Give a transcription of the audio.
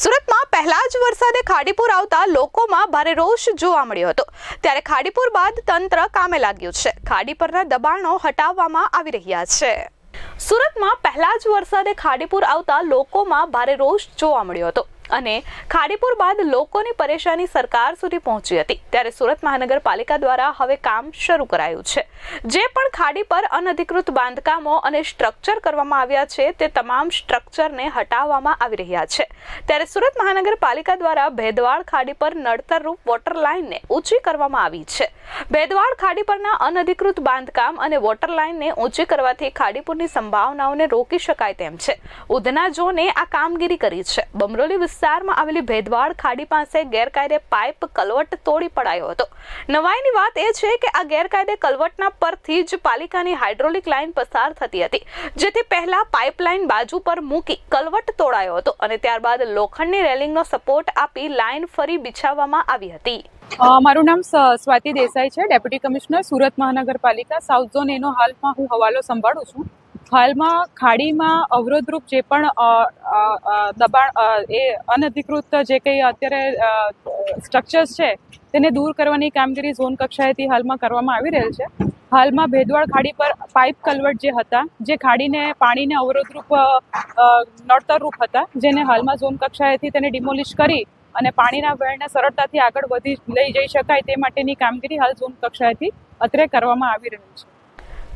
સુરતમાં પહેલા જ વરસાદે ખાડીપુર આવતા લોકોમાં ભારે રોષ જોવા મળ્યો હતો. ત્યારે ખાડીપુર બાદ તંત્ર કામે લાગ્યું છે. ખાડી પરના દબાણો હટાવવામાં આવી રહ્યા છે. સુરતમાં પહેલા જ વરસાદે ખાડીપુર આવતા લોકોમાં ભારે રોષ જોવા મળ્યો હતો. અને ખાડીપુર બાદ લોકોની પરેશાની સરકાર સુધી પહોંચી હતી. ત્યારે સુરત મહાનગરપાલિકા દ્વારા હવે કામ શરૂ કરાયું છે. જે પણ ખાડી પર અનધિકૃત બાંધકામો અને સ્ટ્રક્ચર કરવામાં આવ્યા છે, તે તમામ સ્ટ્રક્ચરને હટાવવામાં આવી રહ્યા છે. ત્યારે સુરત મહાનગરપાલિકા દ્વારા ભેદવાડ ખાડી પર નડતરરૂપ વોટર લાઇનને ઊંચી કરવામાં આવી છે. ભેદવાડ ખાડી પરના અનધિકૃત બાંધકામ અને વોટર લાઇનને ઊંચી કરવાથી ખાડીપુરની સંભાવનાઓને રોકી શકાય તેમ છે. ઉધના જોને આ કામગીરી કરી છે. બમરોલી વિસ્તારમાં આવેલી ભેદવાડ ખાડી પાસે ગેરકાયદે પાઇપ કલવટ તોડી પડાયો હતો. નવાઈની વાત એ છે કે આ ગેરકાયદે કલવટના પરથી જ પાલિકાની હાઇડ્રોલિક લાઇન પસાર થતી હતી, જેથી પહેલા પાઇપલાઇન બાજુ પર મૂકી કલવટ તોડાયો હતો અને ત્યારબાદ લોખંડની રેલિંગનો સપોર્ટ આપી લાઇન ફરી બિછાવવામાં આવી હતી. મારું નામ સ્વાતિ દેસાઈ છે, ડેપ્યુટી કમિશનર સુરત મહાનગરપાલિકા, સાઉથ ઝોન એનો હાલમાં હું હવાલો સંભાળું છું. હાલમાં ખાડીમાં અવરોધરૂપ જે પણ દબાણ એ અનધિકૃત જે કંઈ અત્યારે સ્ટ્રક્ચર્સ છે, તેને દૂર કરવાની કામગીરી ઝોન કક્ષાએથી હાલમાં કરવામાં આવી રહેલ છે. હાલમાં ભેદવાડ ખાડી પર પાઇપ કલવટ જે હતા, જે ખાડીને પાણીને અવરોધરૂપ નડતરરૂપ હતા, જેને હાલમાં ઝોન કક્ષાએથી તેને ડિમોલિશ કરી અને પાણીના વહેણને સરળતાથી આગળ વધી, લઈ જઈ શકાય તે માટેની કામગીરી હાલ ઝોન કક્ષાએથી અત્રે કરવામાં આવી રહી છે.